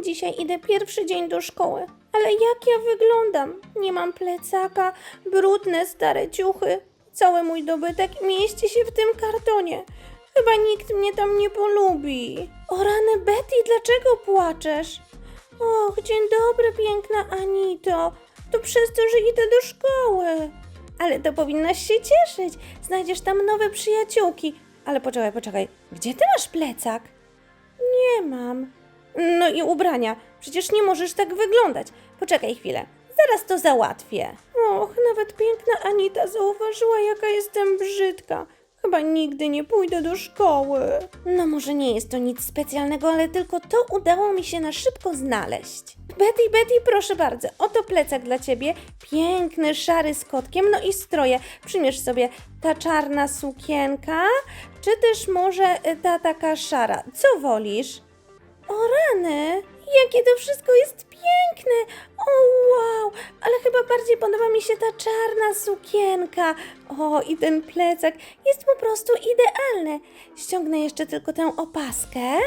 Dzisiaj idę pierwszy dzień do szkoły. Ale jak ja wyglądam? Nie mam plecaka, brudne stare ciuchy. Cały mój dobytek mieści się w tym kartonie. Chyba nikt mnie tam nie polubi. O rany Betty, dlaczego płaczesz? Och, dzień dobry, piękna Anito. To przez to, że idę do szkoły. Ale to powinnaś się cieszyć. Znajdziesz tam nowe przyjaciółki. Ale poczekaj, poczekaj. Gdzie ty masz plecak? Nie mam. No i ubrania. Przecież nie możesz tak wyglądać. Poczekaj chwilę. Zaraz to załatwię. Och, nawet piękna Anita zauważyła, jaka jestem brzydka. Chyba nigdy nie pójdę do szkoły. No może nie jest to nic specjalnego, ale tylko to udało mi się na szybko znaleźć. Betty, Betty, proszę bardzo, oto plecak dla ciebie. Piękny, szary z kotkiem, no i stroje. Przymierz sobie ta czarna sukienka, czy też może y, ta taka szara. Co wolisz? O rany, jakie to wszystko jest piękne! O wow, ale chyba bardziej podoba mi się ta czarna sukienka. O, i ten plecak jest po prostu idealny. Ściągnę jeszcze tylko tę opaskę.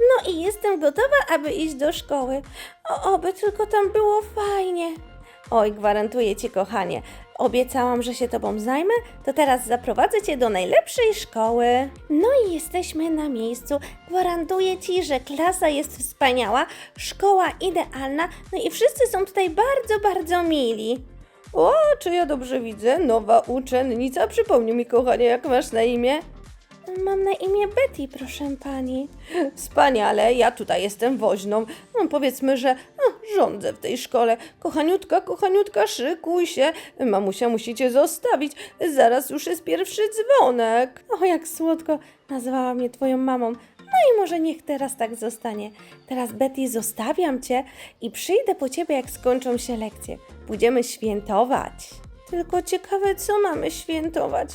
No i jestem gotowa, aby iść do szkoły. O, oby tylko tam było fajnie. Oj, gwarantuję ci, kochanie. Obiecałam, że się tobą zajmę, to teraz zaprowadzę cię do najlepszej szkoły. No i jesteśmy na miejscu. Gwarantuję ci, że klasa jest wspaniała, szkoła idealna, no i wszyscy są tutaj bardzo, bardzo mili. O, czy ja dobrze widzę? Nowa uczennica. Przypomnij mi, kochanie, jak masz na imię? Mam na imię Betty, proszę pani. Wspaniale, ja tutaj jestem woźną. No, powiedzmy, że no, rządzę w tej szkole. Kochaniutka, kochaniutka, szykuj się. Mamusia musi cię zostawić. Zaraz już jest pierwszy dzwonek. O, jak słodko nazwała mnie twoją mamą. No i może niech teraz tak zostanie. Teraz, Betty, zostawiam cię i przyjdę po ciebie, jak skończą się lekcje. Pójdziemy świętować. Tylko ciekawe, co mamy świętować.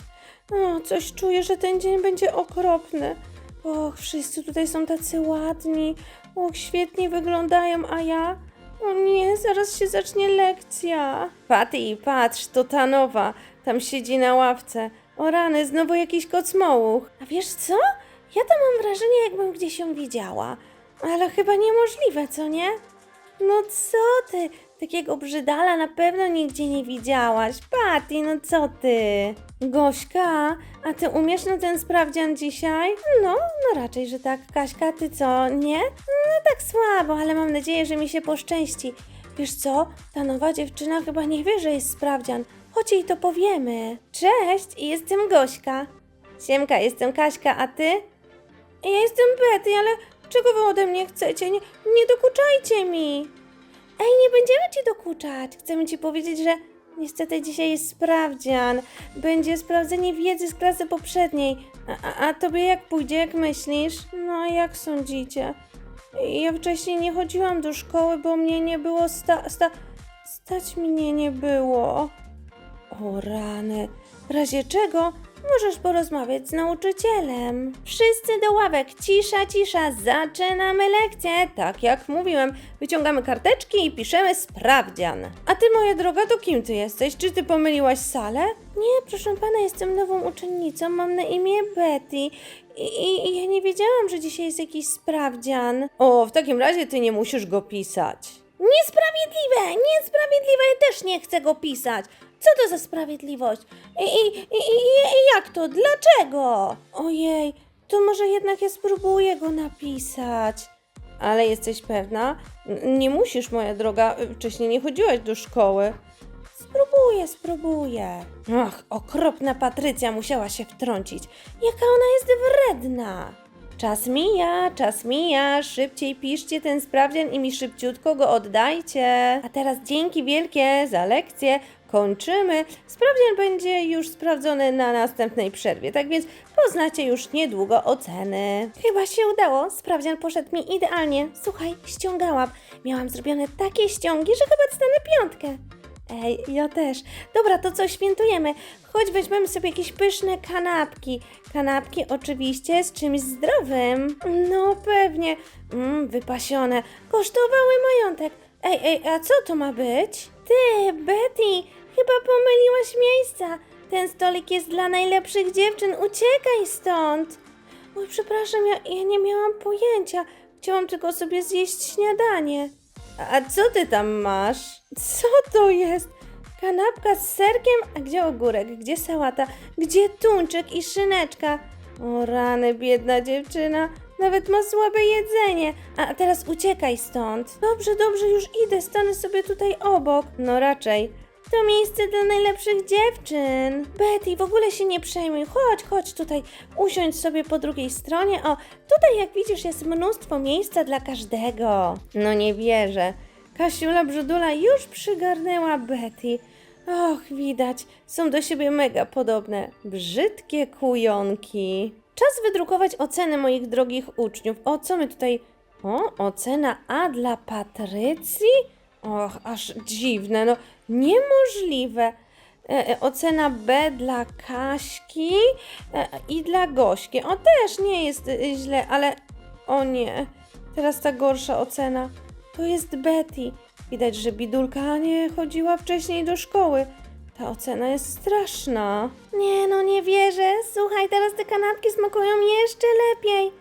O, coś czuję, że ten dzień będzie okropny. Och, wszyscy tutaj są tacy ładni. Och, świetnie wyglądają, a ja? O nie, zaraz się zacznie lekcja. Patty, patrz, to ta nowa. Tam siedzi na ławce. O rany, znowu jakiś kocmołuch. A wiesz co? Ja to mam wrażenie, jakbym gdzieś ją widziała. Ale chyba niemożliwe, co nie? No co ty? Takiego brzydala na pewno nigdzie nie widziałaś. Patty, no co ty? Gośka, a ty umiesz na ten sprawdzian dzisiaj? No, no raczej, że tak. Kaśka, ty co, nie? No tak słabo, ale mam nadzieję, że mi się poszczęści. Wiesz co? Ta nowa dziewczyna chyba nie wie, że jest sprawdzian. Chodź jej to powiemy. Cześć, jestem Gośka. Siemka, jestem Kaśka, a ty? Ja jestem Betty, ale czego wy ode mnie chcecie? Nie, nie dokuczajcie mi. Ej, nie będziemy ci dokuczać. Chcemy ci powiedzieć, że niestety dzisiaj jest sprawdzian. Będzie sprawdzenie wiedzy z klasy poprzedniej. A, a, tobie jak pójdzie, jak myślisz? No, jak sądzicie? Ja wcześniej nie chodziłam do szkoły, bo mnie nie było sta... sta stać mnie nie było. O rany. W razie czego możesz porozmawiać z nauczycielem. Wszyscy do ławek, cisza, cisza, zaczynamy lekcję. Tak jak mówiłem, wyciągamy karteczki i piszemy sprawdzian. A ty, moja droga, to kim ty jesteś? Czy ty pomyliłaś salę? Nie, proszę pana, jestem nową uczennicą, mam na imię Betty. I, i, I ja nie wiedziałam, że dzisiaj jest jakiś sprawdzian. O, w takim razie ty nie musisz go pisać. Niesprawiedliwe! Niesprawiedliwe! Ja też nie chcę go pisać! Co to za sprawiedliwość? I, i, i, i, i jak to? Dlaczego? Ojej, to może jednak ja spróbuję go napisać. Ale jesteś pewna? Nie musisz, moja droga. Wcześniej nie chodziłaś do szkoły. Spróbuję, spróbuję. Ach, okropna Patrycja musiała się wtrącić. Jaka ona jest wredna. Czas mija, czas mija, szybciej piszcie ten sprawdzian i mi szybciutko go oddajcie. A teraz dzięki wielkie za lekcję. Kończymy. Sprawdzian będzie już sprawdzony na następnej przerwie, tak więc poznacie już niedługo oceny. Chyba się udało. Sprawdzian poszedł mi idealnie. Słuchaj, ściągałam. Miałam zrobione takie ściągi, że chyba dostanę piątkę. Ej, ja też. Dobra, to co świętujemy? Chodź, weźmiemy sobie jakieś pyszne kanapki. Kanapki oczywiście z czymś zdrowym. No pewnie. Mmm, wypasione. Kosztowały majątek. Ej, ej, a co to ma być? Ty, Betty, chyba pomyliłaś miejsca. Ten stolik jest dla najlepszych dziewczyn. Uciekaj stąd. Oj, przepraszam, ja, ja nie miałam pojęcia. Chciałam tylko sobie zjeść śniadanie. A co ty tam masz? Co to jest? Kanapka z serkiem? A gdzie ogórek? Gdzie sałata? Gdzie tuńczyk i szyneczka? O rany, biedna dziewczyna. Nawet ma słabe jedzenie. A teraz uciekaj stąd. Dobrze, dobrze, już idę. Stanę sobie tutaj obok. No raczej. To miejsce dla najlepszych dziewczyn. Betty, w ogóle się nie przejmuj. Chodź, chodź tutaj. Usiądź sobie po drugiej stronie. O, tutaj jak widzisz jest mnóstwo miejsca dla każdego. No nie wierzę. Kasiula Brzydula już przygarnęła Betty. Och, widać, są do siebie mega podobne. Brzydkie kujonki. Czas wydrukować oceny moich drogich uczniów. O, co my tutaj... O, ocena A dla Patrycji? Och, aż dziwne, no niemożliwe. E, e, ocena B dla Kaśki e, i dla Gośki. O, też nie jest e, źle, ale... O nie, teraz ta gorsza ocena. To jest Betty. Widać, że bidulka nie chodziła wcześniej do szkoły. Ta ocena jest straszna. Nie no, nie wierzę. Słuchaj, teraz te kanapki smakują jeszcze lepiej.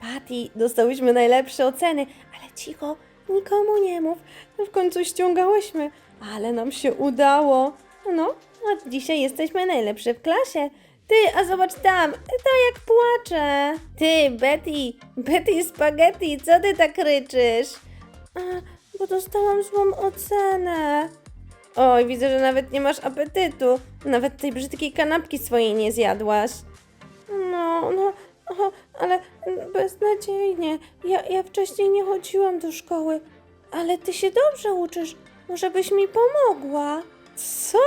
Patty, dostałyśmy najlepsze oceny, ale cicho, nikomu nie mów. W końcu ściągałyśmy, ale nam się udało. No, a dzisiaj jesteśmy najlepsze w klasie. Ty, a zobacz tam, to jak płacze. Ty, Betty, Betty Spaghetti, co ty tak ryczysz? A, bo dostałam złą ocenę. Oj, widzę, że nawet nie masz apetytu. Nawet tej brzydkiej kanapki swojej nie zjadłaś. O, ale beznadziejnie. Ja, ja wcześniej nie chodziłam do szkoły, ale ty się dobrze uczysz. Może byś mi pomogła? Co?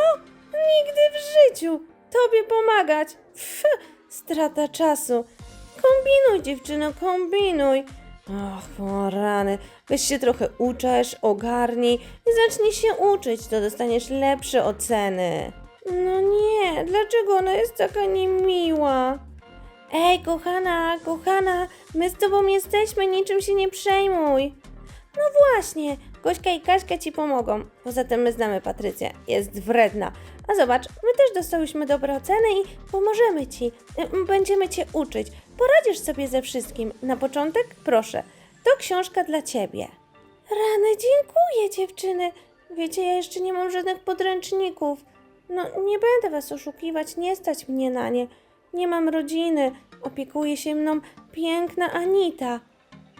Nigdy w życiu. Tobie pomagać. Pff, strata czasu. Kombinuj, dziewczyno, kombinuj. Och, rany. Weź się trochę uczesz, ogarnij i zacznij się uczyć, to dostaniesz lepsze oceny. No nie, dlaczego ona jest taka niemiła? Ej, kochana, kochana, my z tobą jesteśmy, niczym się nie przejmuj. No właśnie, Gośka i Kaśka ci pomogą. Poza tym my znamy Patrycję, jest wredna. A zobacz, my też dostałyśmy dobre oceny i pomożemy ci. Y, Będziemy cię uczyć. Poradzisz sobie ze wszystkim. Na początek, proszę, to książka dla ciebie. Rany, dziękuję dziewczyny. Wiecie, ja jeszcze nie mam żadnych podręczników. No, nie będę was oszukiwać, nie stać mnie na nie. Nie mam rodziny, opiekuje się mną piękna Anita.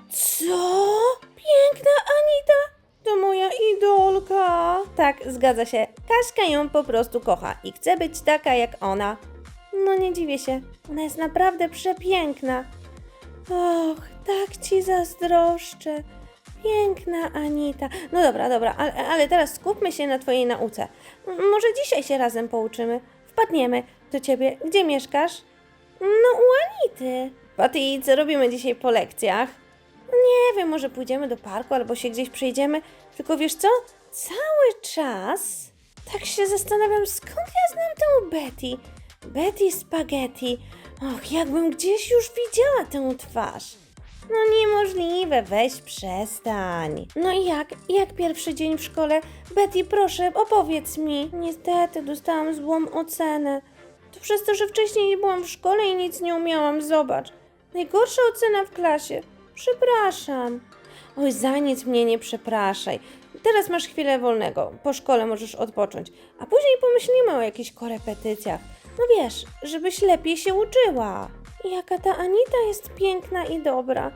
Co? Piękna Anita? To moja idolka. Tak, zgadza się. Kaśka ją po prostu kocha i chce być taka jak ona. No nie dziwię się, ona jest naprawdę przepiękna. Och, tak ci zazdroszczę. Piękna Anita. No dobra, dobra, ale, ale teraz skupmy się na twojej nauce. M- Może dzisiaj się razem pouczymy. Wpadniemy do ciebie. Gdzie mieszkasz? No u Anity. Patty, co robimy dzisiaj po lekcjach? Nie wiem, może pójdziemy do parku albo się gdzieś przejdziemy. Tylko wiesz co? Cały czas tak się zastanawiam, skąd ja znam tę Betty. Betty Spaghetti. Och, jakbym gdzieś już widziała tę twarz. No niemożliwe, weź przestań. No i jak? Jak pierwszy dzień w szkole? Betty, proszę, opowiedz mi. Niestety, dostałam złą ocenę. To przez to, że wcześniej nie byłam w szkole i nic nie umiałam, zobacz. Najgorsza ocena w klasie. Przepraszam. Oj, za nic mnie nie przepraszaj. Teraz masz chwilę wolnego. Po szkole możesz odpocząć. A później pomyślimy o jakichś korepetycjach. No wiesz, żebyś lepiej się uczyła. Jaka ta Anita jest piękna i dobra.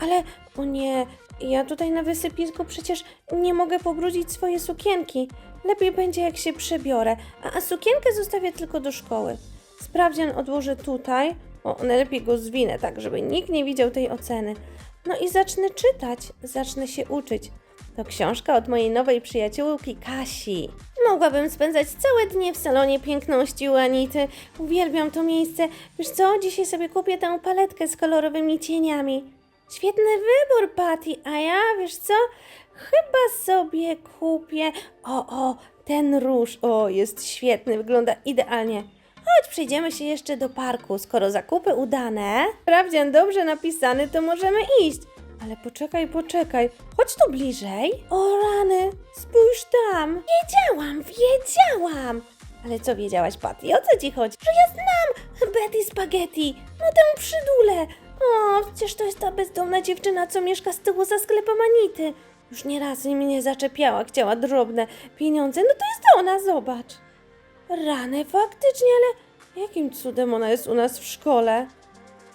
Ale, o nie, ja tutaj na wysypisku przecież nie mogę pobrudzić swoje sukienki. Lepiej będzie jak się przebiorę, a, sukienkę zostawię tylko do szkoły. Sprawdzian odłożę tutaj. O, najlepiej go zwinę, tak, żeby nikt nie widział tej oceny. No i zacznę czytać, zacznę się uczyć. To książka od mojej nowej przyjaciółki Kasi. Mogłabym spędzać całe dnie w salonie piękności u Anity. Uwielbiam to miejsce. Wiesz co, dzisiaj sobie kupię tę paletkę z kolorowymi cieniami. Świetny wybór, Patty, a ja, wiesz co, chyba sobie kupię... O, o, ten róż, o, jest świetny, wygląda idealnie. Chodź, przejdziemy się jeszcze do parku. Skoro zakupy udane, sprawdzian dobrze napisany, to możemy iść. Ale poczekaj, poczekaj. Chodź tu bliżej. O rany, spójrz tam. Wiedziałam, wiedziałam. Ale co wiedziałaś, Patty? O co ci chodzi? Że ja znam Betty Spaghetti. No tę przydulę. O, przecież to jest ta bezdomna dziewczyna, co mieszka z tyłu za sklepem Anity. Już nieraz mnie zaczepiała, chciała drobne pieniądze. No to jest ona, zobacz. Rany, faktycznie, ale jakim cudem ona jest u nas w szkole?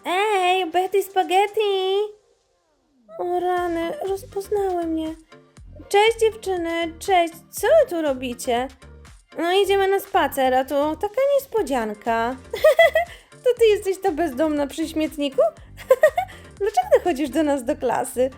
Ej, Betty Spaghetti! O rany, rozpoznały mnie. Cześć dziewczyny, cześć, co wy tu robicie? No idziemy na spacer, a to taka niespodzianka. to ty jesteś ta bezdomna przy śmietniku? Dlaczego chodzisz do nas do klasy?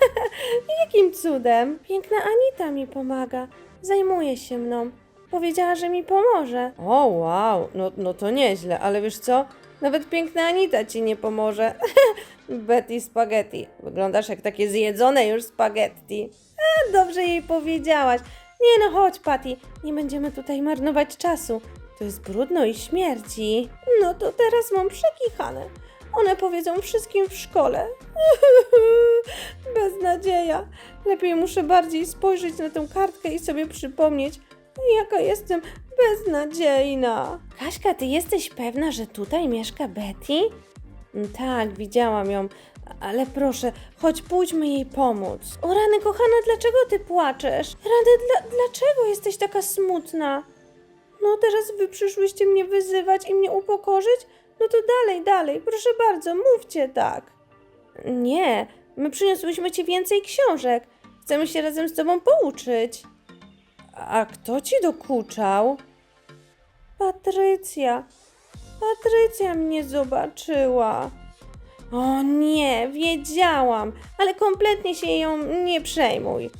Jakim cudem? Piękna Anita mi pomaga. Zajmuje się mną. Powiedziała, że mi pomoże. O, wow, no, no to nieźle, ale wiesz co? Nawet piękna Anita ci nie pomoże. Betty Spaghetti. Wyglądasz jak takie zjedzone już spaghetti. A, dobrze jej powiedziałaś. Nie no, chodź, Patty. Nie będziemy tutaj marnować czasu. To jest brudno i śmierci. No to teraz mam przekichane. One powiedzą wszystkim w szkole. Beznadzieja. Lepiej muszę bardziej spojrzeć na tę kartkę i sobie przypomnieć, jaka jestem beznadziejna. Kaśka, ty jesteś pewna, że tutaj mieszka Betty? Mm, Tak, widziałam ją, ale proszę, chodź, pójdźmy jej pomóc. O rany, kochana, dlaczego ty płaczesz? Rany, dla, dlaczego jesteś taka smutna? No teraz wy przyszłyście mnie wyzywać i mnie upokorzyć? No to dalej, dalej, proszę bardzo, mówcie tak. Nie, my przyniosłyśmy ci więcej książek. Chcemy się razem z tobą pouczyć. A kto ci dokuczał? Patrycja. Patrycja mnie zobaczyła. O nie, wiedziałam, ale kompletnie się ją nie przejmuj.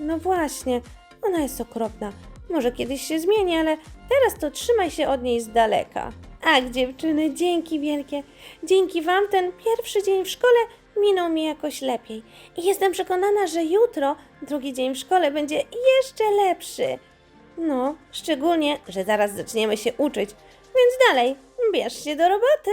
No właśnie, ona jest okropna. Może kiedyś się zmieni, ale teraz to trzymaj się od niej z daleka. Ach, dziewczyny, dzięki wielkie. Dzięki Wam ten pierwszy dzień w szkole minął mi jakoś lepiej. I jestem przekonana, że jutro, drugi dzień w szkole, będzie jeszcze lepszy. No, szczególnie, że zaraz zaczniemy się uczyć. Więc dalej, bierz się do roboty.